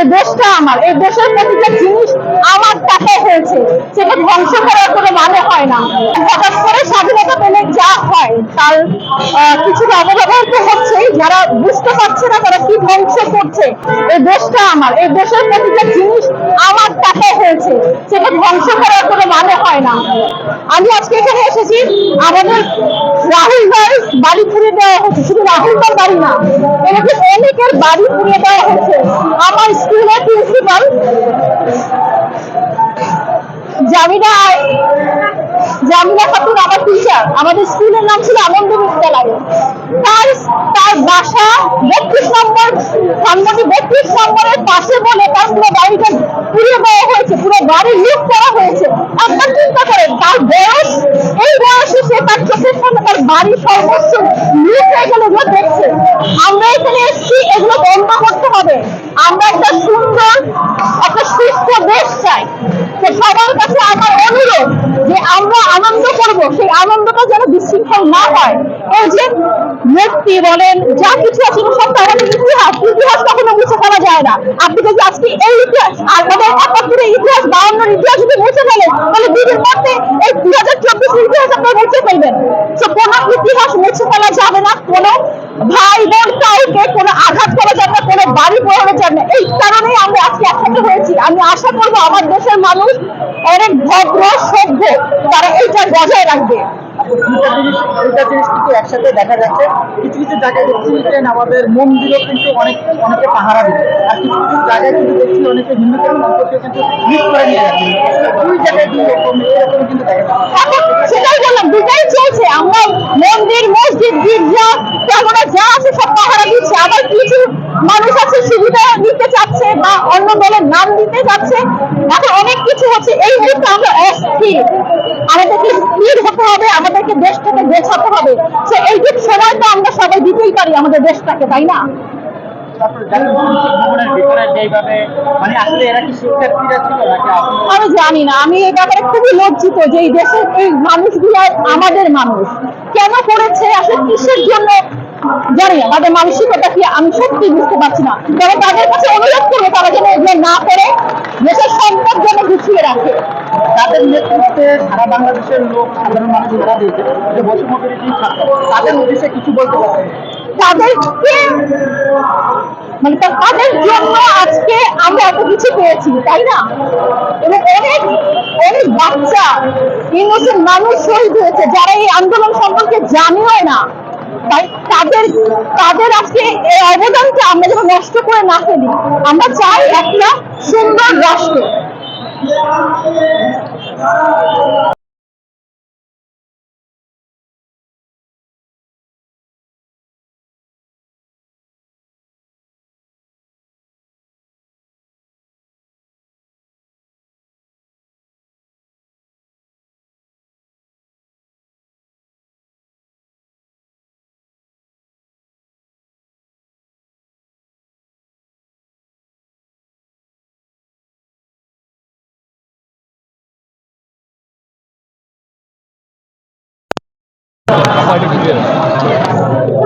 এই দেশটা আমার, এই দেশের প্রতিটা জিনিস আমার টাকায় হয়েছে, সেটা ধ্বংস করার কোনো মানে হয় না। হঠাৎ করে স্বাধীনতা পেলে যা হয়, তার কিছুটা অবহেলা তো হচ্ছেই। যারা বুঝতে পারছে না তারা কি ধ্বংস করছে, এই দেশটা আমার, এই দেশের প্রতিটা জিনিস আমার টাকায় হয়েছে। সেটা ধ্বংস করার কোনো মানে হয় না। আমি আজকে এখানে এসেছি, আমাদের রাহুল ভাই বাড়ি পুড়িয়ে দেওয়া হচ্ছে। শুধু রাহুল ভাই বাড়ি না এরকম অনেকের বাড়ি পুড়িয়ে দেওয়া হচ্ছে। আমার স্কুলের প্রিন্সিপাল জামিনা জামিনা খাতুন আমার টিচার আমাদের স্কুলের নাম ছিল আনন্দ বিদ্যালয়। তার তার বাসা বত্রিশ নম্বর ধানমন্ডি বত্রিশ নম্বরের পাশে বলে তার পুরো বাড়িটা পুড়িয়ে দেওয়া হয়েছে, পুরো বাড়ি লুট করা হয়েছে। আপনার চিন্তা করেন, তার বয়স, এই বয়সে সে তার চোখের সামনে তার বাড়ি সর্বস্ব লুট হয়ে গেল এগুলো দেখছে, আমরা এখানে এসেছি, এগুলো বন্ধ করতে হবে। আমরা একটা সুন্দর, একটা সুস্থ দেশ চাই। যে আমরা আনন্দ করব, সেই আনন্দটা যেন বিশৃঙ্খল না হয়। এই যে মূর্তি বলেন, যা কিছু আছে সব তো আমাদের ইতিহাস। ইতিহাস কখনো মুছে ফেলা যায় না। আপনি যদি আজকে এই ইতিহাস, আর আমাদের একাত্তরের ইতিহাস বাউন্নের ইতিহাস যদি মুছে ফেলেন, তাহলে দিদির মধ্যে এই দুই হাজার চব্বিশের ইতিহাস আপনারা মুছে ফেলবেন। তো কোনো ইতিহাস মুছে ফেলা যাবে না। কোনো ভাই বোন কাউকে কোনো আঘাত করা যাবে না কোনো বাড়ি পোড়ানো যাবে না এই একসাথে হয়েছি। আমি আশা করব আমার দেশের মানুষ অনেক ভদ্র সভ্য। তারা এইটা বজায় রাখবে। দুইটা জিনিস দুইটা জিনিস কিন্তু একসাথে দেখা যাচ্ছে। কিছু কিছু জায়গায় দেখছি আমাদের মন্দিরও কিন্তু অনেক অনেকে পাহারা দিচ্ছে। আর কিছু কিছু জায়গায় কিন্তু দেখছি অনেকে হিন্দুদের সম্পর্কে কিন্তু মিস করে নিয়ে দুই জায়গায় দুই রকম এরকম কিন্তু দেখা যাচ্ছে। সেটাই বললাম দুটাই চলছে। আমরা মন্দির মসজিদ গির্জা যা আছে সব আবার কিছু মানুষ আছে সুবিধা নিতে চাচ্ছে বা অন্য দলের নাম দিতে চাচ্ছে। এখন অনেক কিছু হচ্ছে। এই মুহূর্তে আমরা অস্থির। আমাদেরকে স্থির হতে হবে, আমাদেরকে দেশটাকে বেছাতে হবে। সে এইটুক সময় তো আমরা সবাই দিতেই পারি আমাদের দেশটাকে, তাই না? আমি জানি না আমি এই ব্যাপারে খুবই লজ্জিত যে এই দেশের এই মানুষগুলো আমাদের মানুষ। কেন করেছে আসলে কিসের জন্য জানি না তাদের মানসিকতা কি আমি সত্যি বুঝতে পারছি না। তবে তাদের কাছে অনুরোধ করব তারা যেন এগুলো না করে দেশের সম্পদ যেন গুছিয়ে রাখে। তাদের নেতৃত্বে সারা বাংলাদেশের লোক সাধারণ মানুষ যারা দিয়েছে যে বৈষম্য বিরোধী তাদের উদ্দেশ্যে কিছু বলতে পারছেন? তাদেরকে মানে তাদের জন্য আজকে আমরা এত কিছু পেয়েছি, তাই না? এবং অনেক অনেক বাচ্চা ইনোসেন্ট মানুষ শহীদ হয়েছে, যারা এই আন্দোলন সম্পর্কে জানেও না। তাই তাদের তাদের আজকে এই অবদানকে আমরা যেন নষ্ট করে না ফেলি। আমরা চাই একটা সুন্দর রাষ্ট্র। 快六个月了。